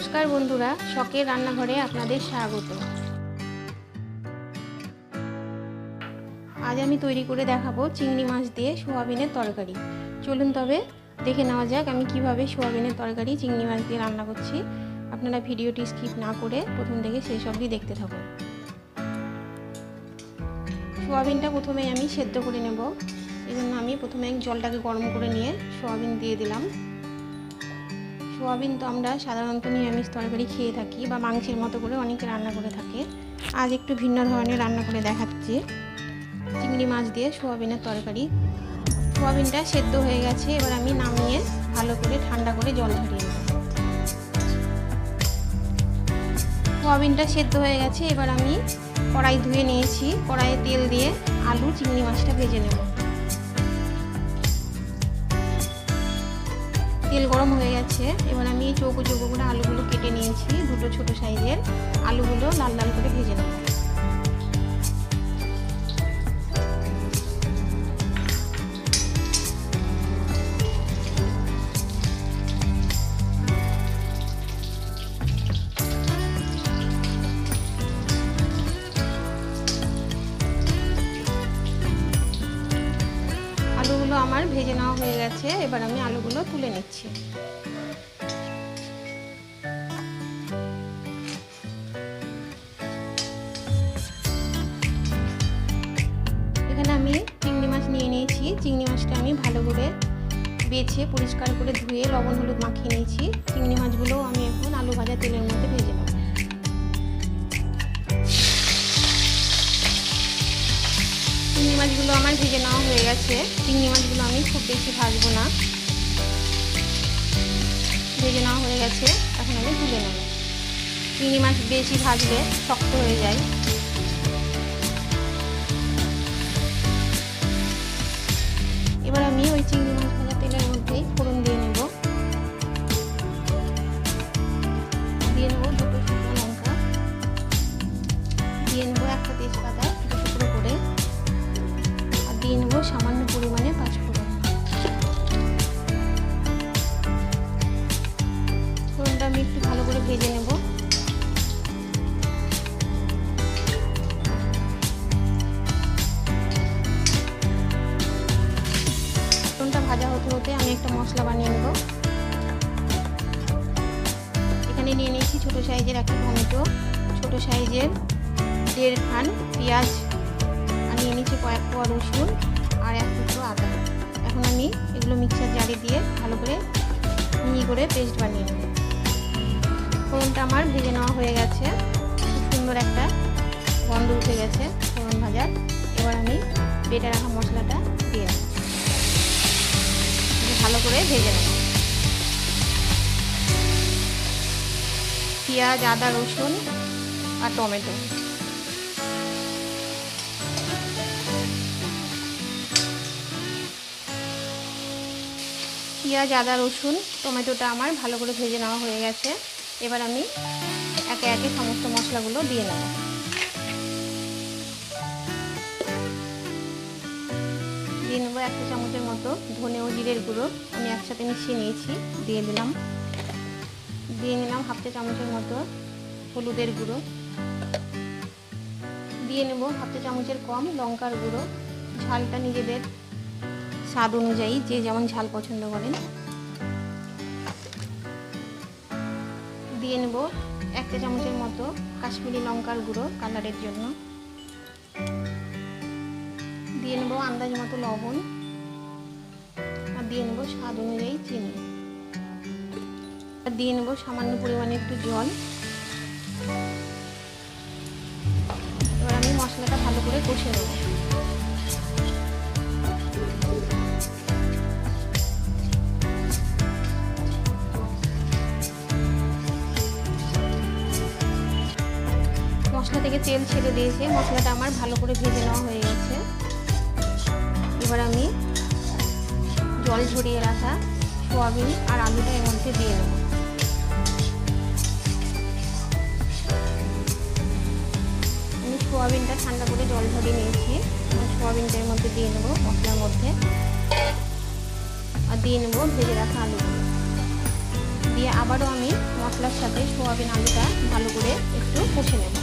নমস্কার বন্ধুরা, শখের রান্নাঘরে আপনাদের স্বাগত। আজ আমি তৈরি করে দেখাবো চিংড়ি মাছ দিয়ে সোয়াবিনের তরকারি। চলুন তবে দেখে নেওয়া যাক আমি কীভাবে সোয়াবিনের তরকারি চিংড়ি মাছ দিয়ে রান্না করছি। আপনারা ভিডিওটি স্কিপ না করে প্রথম থেকে শেষ অবধি দেখতে থাকুন। সোয়াবিনটা প্রথমে আমি সেদ্ধ করে নেব। এই জন্য আমি প্রথমে জলটাকে গরম করে নিয়ে সোয়াবিন দিয়ে দিলাম। সোয়াবিন তো আমরা সাধারণত নিরামিষ তরকারি খেয়ে থাকি বা মাংসের মতো করে অনেকে রান্না করে থাকে। আজ একটু ভিন্ন ধরনের রান্না করে দেখাচ্ছি। চিংড়ি মাছ দিয়ে সোয়াবিনের তরকারি। সোয়াবিনটা সেদ্ধ হয়ে গেছে, এবার আমি নামিয়ে ভালো করে ঠান্ডা করে জল ঝরিয়ে সোয়াবিনটা সেদ্ধ হয়ে গেছে, এবার আমি কড়াই ধুয়ে নিয়েছি। কড়াইয়ে তেল দিয়ে আলু, চিংড়ি মাছটা ভেজে নেব। তেল গরম হয়ে গেছে। এবার আমি চৌকো চৌকো করে আলুগুলো কেটে নিয়েছি, দুটো ছোটো সাইজের। আলুগুলো লাল লাল করে ভেজে নেব। আলুগুলো আমার ভেজে নেওয়া হয়ে গেছে। এবার আমি আলুগুলো তুলে নিচ্ছি। এখানে আমি চিংড়ি মাছ নিয়ে নিয়েছি। চিংড়ি মাছটা আমি ভালো করে বেছে, পরিষ্কার করে ধুয়ে লবণ হলুদ মাখিয়ে নিয়েছি। চিংড়ি মাছগুলো আমি এখন আলু ভাজা তেলের মধ্যে ভেজে নেব। চিংড়ি মাছগুলো আমার ভেজে নেওয়া হয়ে গেছে। চিংড়ি মাছগুলো আমি খুব বেশি ভাজবো না। ভেজে নেওয়া হয়ে গেছে। এখন আমি তুলে নেব। চিংড়ি মাছ বেশি ভাজলে শক্ত হয়ে যায়। ছোটো সাইজের একটা টমেটো, ছোটো সাইজের দেড় খান পেঁয়াজ নিয়ে নিয়েছি কয়েক কোয়া রসুন আর এক টুকরো আদা। এখন আমি এগুলো মিক্সার জারে দিয়ে ভালো করে মিহি করে পেস্ট বানিয়ে নেব। ফোড়নটা আমার ভেজে নেওয়া হয়ে গেছে। খুব সুন্দর একটা গন্ধ উঠে গেছে ফোড়ন ভাজার। এবার আমি বেটে রাখা মশলাটা দিয়ে ভালো করে ভেজে নেব। পেঁয়াজ, আদা, রসুন আর টমেটো। পেঁয়াজ, আদা, রসুন, টমেটোটা আমার ভালো করে ভেজে নেওয়া হয়ে গেছে। এবার আমি একে একে সমস্ত মশলাগুলো দিয়ে নেব। দিয়ে নেব একটা চামচের মতো ধনে ও জিরের গুঁড়ো। আমি একসাথে মিশিয়ে নিয়েছি, দিয়ে দিলাম। দিয়ে নিলাম হাফ চা চামচের মতো হলুদের গুঁড়ো। দিয়ে নেব হাফ চা চামচের কম লঙ্কার গুঁড়ো। ঝালটা নিজেদের স্বাদ অনুযায়ী যে যেমন ঝাল পছন্দ করেন। দিয়ে নেব এক চা চামচের মতো কাশ্মীরি লঙ্কার গুঁড়ো কালারের জন্য। দিয়ে নেব আন্দাজ মতো লবণ। আর দিয়ে নেব স্বাদ অনুযায়ী চিনি। দিয়ে নেব, সামান্য পরিমাণে একটু জল। এবার আমি মশলাটা ভালো করে কষে নেব। মশলা থেকে তেল ছেড়ে দিয়েছে, মশলাটা আমার ভালো করে ভেজে নেওয়া হয়ে গেছে। এবার আমি জল ঝরিয়ে রাখা সোয়াবিন আর আলুটা এর মধ্যে দিয়ে দেবো সোয়াবিনটা ঠান্ডা করে জল ঝরিয়ে নিয়েছি। সোয়াবিনটা এর মধ্যে দিয়ে নেব মশলার মধ্যে। আর দিয়ে নেব ভেজে রাখা আলুগুলো। দিয়ে আবারও আমি মশলার সাথে সোয়াবিন আলুটা ভালো করে একটু কষে নেব।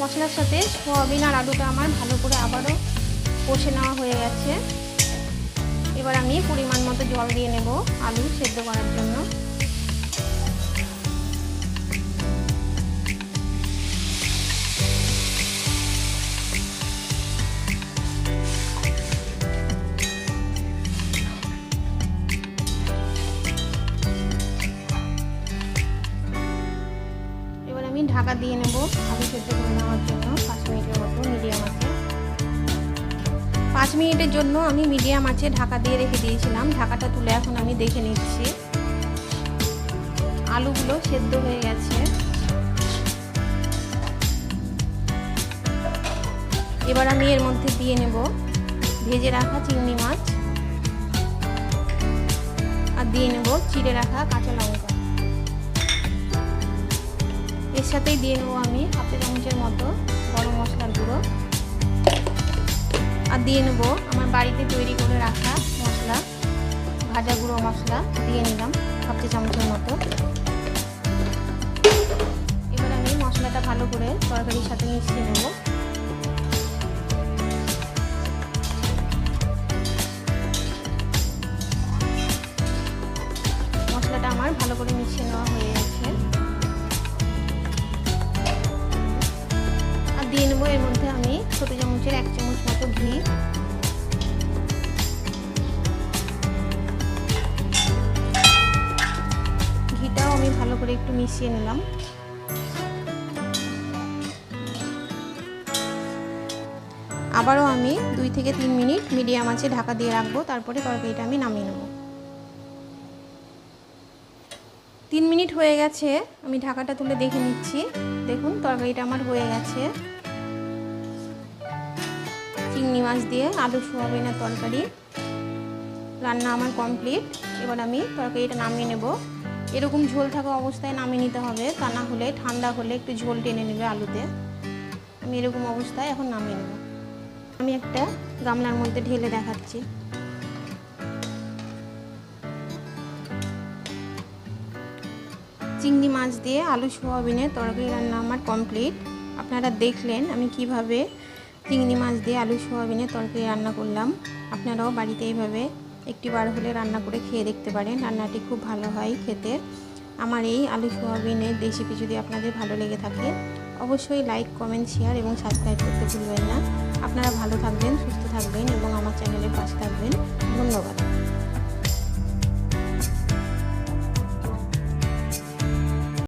মশলার সাথে সোয়াবিন আর আলুটা আমার ভালো করে আবারও কষে নেওয়া হয়ে গেছে। এবার আমি পরিমাণ মতো জল দিয়ে নেব আলু সেদ্ধ করার জন্য। এবার আমি ঢাকা দিয়ে নেব আলু সেদ্ধ করে নেওয়ার জন্য, পাঁচ মিনিটের মতো মিডিয়াম আছে পাঁচ মিনিটের জন্য আমি মিডিয়াম আছে ঢাকা দিয়ে রেখে দিয়েছিলাম। ঢাকাটা তুলে এখন আমি দেখে নিচ্ছি। আলুগুলো সেদ্ধ হয়ে গেছে। এবার আমি এর মধ্যে দিয়ে নেব ভেজে রাখা চিংড়ি মাছ। আর দিয়ে নেব চিড়ে রাখা কাঁচা লঙ্কা। এর সাথেই দিয়ে নেব আমি হাফ চামচের মতো গরম মশলার গুঁড়ো। আর দিয়ে নেব আমার বাড়িতে তৈরি করে রাখা মশলা, ভাজা গুঁড়ো মশলা দিয়ে নিলাম হাফ চামচের মতো। এবার আমি মশলাটা ভালো করে তরকারির সাথে মিশিয়ে নেব। মশলাটা আমার ভালো করে মিশিয়ে নেওয়া হয়ে গেছে। আর দিয়ে নেব এর মধ্যে আমি ছোটো চামচের এক চামচ মতো ঘি। করে একটু মিশিয়ে নিলাম। আবারও আমি দুই থেকে তিন মিনিট মিডিয়াম আছে ঢাকা দিয়ে রাখব, তারপরে তরকারিটা আমি নামিয়ে নেব। তিন মিনিট হয়ে গেছে, আমি ঢাকাটা তুলে দেখে নিচ্ছি। দেখুন, তরকারিটা আমার হয়ে গেছে। চিংড়ি মাছ দিয়ে আলু সোয়াবিনের তরকারি। রান্না আমার কমপ্লিট। এবার আমি তরকারিটা নামিয়ে নেব। এরকম ঝোল থাকা অবস্থায় নামিয়ে নিতে হবে। তা না হলে ঠান্ডা হলে একটু ঝোল টেনে নেবে আলুতে। আমি এরকম অবস্থায় এখন নামিয়ে নেব। আমি একটা গামলার মধ্যে ঢেলে দেখাচ্ছি। চিংড়ি মাছ দিয়ে আলু সোয়াবিনের তরকারি রান্না আমার কমপ্লিট। আপনারা দেখলেন আমি কীভাবে চিংড়ি মাছ দিয়ে আলু সোয়াবিনের তরকারি রান্না করলাম। আপনারাও বাড়িতে এইভাবে একটি বার হলে রান্না করে খেয়ে দেখতে পারেন। রান্নাটি খুব ভালো হয় খেতে। আমার এই আলু সোয়াবিনের রেসিপি যদি আপনাদের ভালো লেগে থাকে, অবশ্যই লাইক, কমেন্ট, শেয়ার এবং সাবস্ক্রাইব করতে ভুলবেন না। আপনারা ভালো থাকবেন, সুস্থ থাকবেন এবং আমার চ্যানেলের পাশে থাকবেন। ধন্যবাদ।